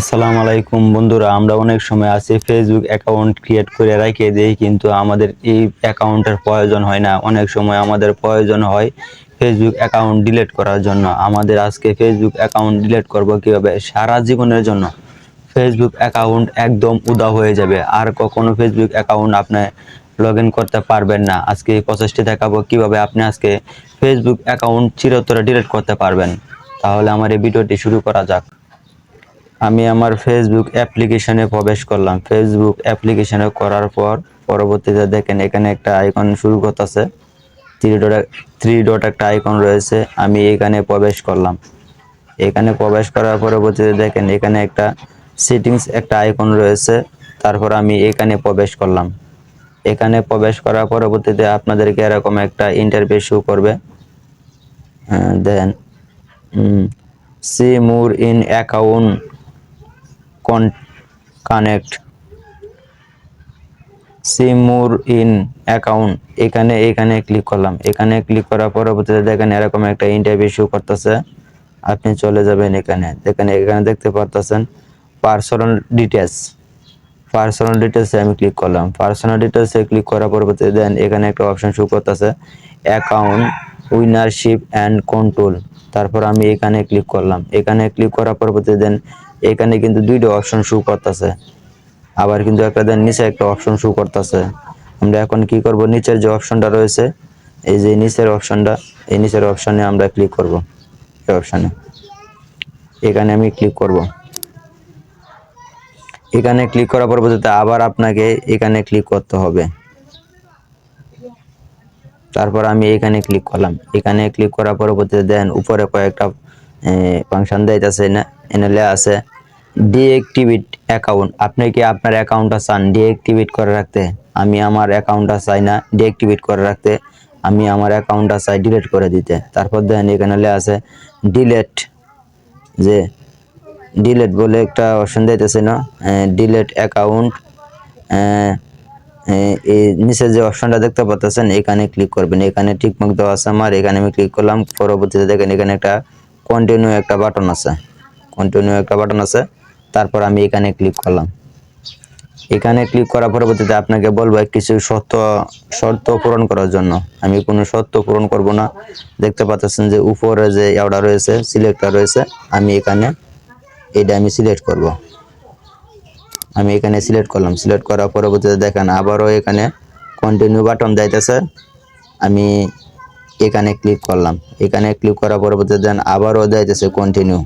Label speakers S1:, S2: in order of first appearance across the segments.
S1: আসসালামু আলাইকুম বন্ধুরা, আমরা অনেক সময় আছি ফেসবুক অ্যাকাউন্ট ক্রিয়েট করে রেখে দিই, কিন্তু আমাদের এই অ্যাকাউন্টের প্রয়োজন হয় না। অনেক সময় আমাদের প্রয়োজন হয় ফেসবুক অ্যাকাউন্ট ডিলিট করার জন্য। আমাদের আজকে ফেসবুক অ্যাকাউন্ট ডিলিট করব কীভাবে? সারা জীবনের জন্য। ফেসবুক অ্যাকাউন্ট একদম উদা হয়ে যাবে। আর কখনো ফেসবুক অ্যাকাউন্ট আপনি লগ করতে পারবেন না। আজকে এই প্রসেসটি দেখাবো কীভাবে আপনি আজকে ফেসবুক অ্যাকাউন্ট চিরতরে ডিলিট করতে পারবেন। তাহলে আমার এই ভিডিওটি শুরু করা যাক। আমি আমার ফেসবুক অ্যাপ্লিকেশনে প্রবেশ করলাম। ফেসবুক অ্যাপ্লিকেশনে করার পর পরবর্তীতে দেখেন এখানে একটা আইকন শুরু করতেছে। থ্রি ডট থ্রি ডট একটা আইকন রয়েছে, আমি এখানে প্রবেশ করলাম। এখানে প্রবেশ করার পরবর্তীতে দেখেন এখানে একটা সেটিংস একটা আইকন রয়েছে, তারপর আমি এখানে প্রবেশ করলাম। এখানে প্রবেশ করার পরবর্তীতে আপনাদেরকে এরকম একটা ইন্টারভিউ শো করবে। Then see more in account connect see more in account এখানে এখানে ক্লিক করলাম। এখানে ক্লিক করার পরবর্তীতে দেখেন এরকম একটা ইন্টারভিউ শো করতেছে। আপনি চলে যাবেন এখানে। দেখেন, এখানে দেখতে পারতেছেন পার্সোনাল ডিটেলস পার্সোনাল ডিটেলসে আমি ক্লিক করলাম। পার্সোনাল ডিটেলসে ক্লিক করার পরবর্তীতে দেন এখানে একটা অপশন শো করতেছে। অ্যাকাউন্ট উইনারশিপ অ্যান্ড কন্ট্রোল তারপর আমি এখানে ক্লিক করলাম। এখানে ক্লিক করার পরবর্তীতে দেন এখানে কিন্তু দুইটা অপশন শো করতেছে। আবার কিন্তু একটা দেন নিচে একটা অপশন শো করতেছে। আমরা এখন কি করব? নিচের যে অপশনটা রয়েছে, এই যে নিচের অপশনটা এই নিচের অপশনে আমরা ক্লিক করব। এই অপশনে এখানে আমি ক্লিক করব। এখানে ক্লিক করার পরবর্তীতে আবার আপনাকে এখানে ক্লিক করতে হবে। তারপর আমি এখানে ক্লিক করলাম। এখানে ক্লিক করার পরবর্তীতে দেন উপরে কয়েকটা ফাংশন দিতেছে না এনে আছে ডিএক্টিভেট অ্যাকাউন্ট আপনি কি আপনার অ্যাকাউন্টটা চান ডিএক্টিভেট করে রাখতে? আমি আমার অ্যাকাউন্টটা চাই না ডিএক্টিভেট করে রাখতে। আমি আমার অ্যাকাউন্টটা চাই ডিলিট করে দিতে। তারপর দেন এখানে আছে ডিলেট যে ডিলেট বলে একটা অপশন দিতেছে না? ডিলেট অ্যাকাউন্ট নিচে যে অপশনটা দেখতে পাচ্ছেন এখানে ক্লিক করবেন। এখানে ঠিকমতো দেওয়া আছে আমার, এখানে আমি ক্লিক করলাম। পরবর্তীতে দেখেন এখানে একটা কন্টিনিউ একটা বাটন আছে। কন্টিনিউ একটা বাটন আছে, তারপর আমি এখানে ক্লিক করলাম। এখানে ক্লিক করার পরবর্তীতে আপনাকে বলব কিছু শর্ত শর্ত পূরণ করার জন্য। আমি কোনো শর্ত পূরণ করব না। দেখতে পাচ্ছেন যে উপরে যে এওটা রয়েছে সিলেক্টটা রয়েছে, আমি এখানে এটা আমি সিলেক্ট করব। আমি এখানে সিলেক্ট করলাম। সিলেক্ট করার পরবর্তীতে দেখেন আবারও এখানে কন্টিনিউ বাটন যাইতেছে। আমি এখানে ক্লিক করলাম। এখানে ক্লিক করার পরবর্তীতে দেন আবারও যাইতেছে কন্টিনিউ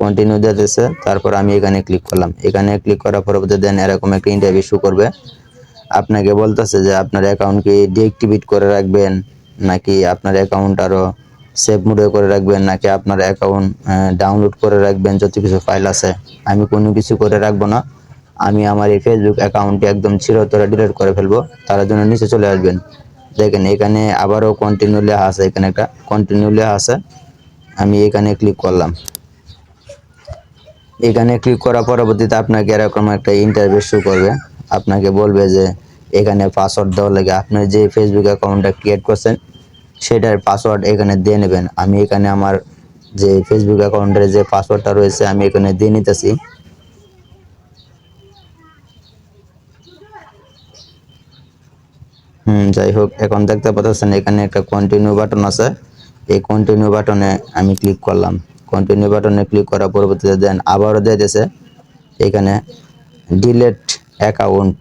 S1: কন্টিনিউ দিতেছে তারপর আমি এখানে ক্লিক করলাম। এখানে ক্লিক করার পরবর্তীতে দেন এরকম একটা ইন্টারভিউ শু করবে। আপনাকে বলতেছে যে, আপনার অ্যাকাউন্ট কি ডিএক্টিভেট করে রাখবেন? নাকি আপনার অ্যাকাউন্ট আরও সেভ মোডে করে রাখবেন? নাকি আপনার অ্যাকাউন্ট ডাউনলোড করে রাখবেন? যত কিছু ফাইল আছে। আমি কোনো কিছু করে রাখব না। আমি আমার এই ফেসবুক অ্যাকাউন্টটি একদম চিরতরে ডিলিট করে ফেলব। তার জন্য নিচে চলে আসবেন। দেখেন, এখানে আবারও কন্টিনিউ লেখা আছে, এখানে একটা কন্টিনিউ লেখা আছে। আমি এখানে ক্লিক করলাম। এখানে ক্লিক করার পরবর্তীতে আপনাকে এরকম একটা ইন্টারভিউ শো করবে। আপনাকে বলবে যে, এখানে পাসওয়ার্ড দেওয়া লাগে আপনি যে ফেসবুক অ্যাকাউন্টটা ক্রিয়েট করছেন, সেটার পাসওয়ার্ড এখানে দিয়ে নেবেন। আমি এখানে আমার যে ফেসবুক অ্যাকাউন্টের যে পাসওয়ার্ডটা রয়েছে, আমি এখানে দিয়ে নিতেছি। হুম যাই হোক এখন দেখতে পাচ্ছেন এখানে একটা কন্টিনিউ বাটন আছে। এই কন্টিনিউ বাটনে আমি ক্লিক করলাম। কন্টিনিউ বাটনে ক্লিক করার পরবর্তীতে দেন আবারও দিয়েছে। এখানে ডিলেট অ্যাকাউন্ট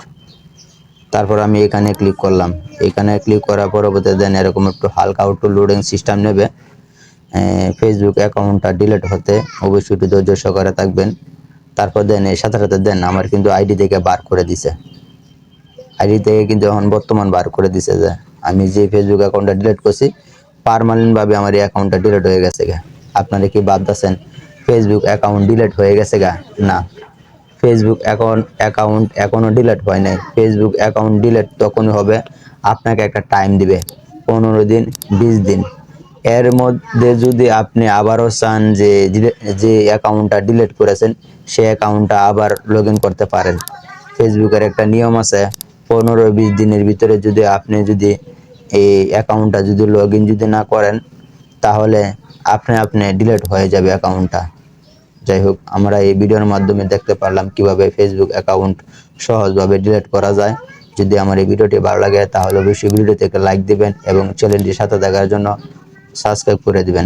S1: তারপর আমি এখানে ক্লিক করলাম। এখানে ক্লিক করার পরবর্তীতে দেন এরকম একটু হালকা একটু লোডিং সিস্টেম নেবে। ফেসবুক অ্যাকাউন্টটা ডিলেট হতে অবশ্যই একটু ধৈর্য সহকারে থাকবেন। তারপর দেন সাথে সাথে দেন আমার কিন্তু আইডি থেকে বার করে দিছে। আইডি থেকে কিন্তু এখন বর্তমান বার করে দিছে যে, আমি যে ফেসবুক অ্যাকাউন্টটা ডিলিট করছি পারমানেন্টভাবে আমার এই অ্যাকাউন্টটা ডিলিট হয়ে গেছে গা। আপনারা কি বাদ দিচ্ছেন ফেসবুক অ্যাকাউন্ট ডিলিট হয়ে গেছে গা? না। ফেসবুক অ্যাকাউন্ট অ্যাকাউন্ট এখনও ডিলিট হয় নাই। ফেসবুক অ্যাকাউন্ট ডিলিট তখনই হবে, আপনাকে একটা টাইম দিবে, পনেরো দিন, বিশ দিন। এর মধ্যে যদি আপনি আবারও চান যে যে অ্যাকাউন্টটা ডিলিট করেছেন সেই অ্যাকাউন্টটা আবার লগ করতে পারেন। ফেসবুকের একটা নিয়ম আছে পনেরো বিশ দিনের ভিতরে যদি আপনি যদি এই অ্যাকাউন্টটা যদি লগ যদি না করেন, তাহলে আপনি আপনি ডিলেট হয়ে যাবে অ্যাকাউন্টটা যাই হোক, আমরা এই ভিডিওর মাধ্যমে দেখতে পারলাম কীভাবে ফেসবুক অ্যাকাউন্ট সহজভাবে ডিলিট করা যায়। যদি আমার এই ভিডিওটি ভালো লাগে, তাহলে অবশ্যই ভিডিওটিতে লাইক দিবেন এবং চ্যানেলটির সাথে দেখার জন্য সাবস্ক্রাইব করে দিবেন।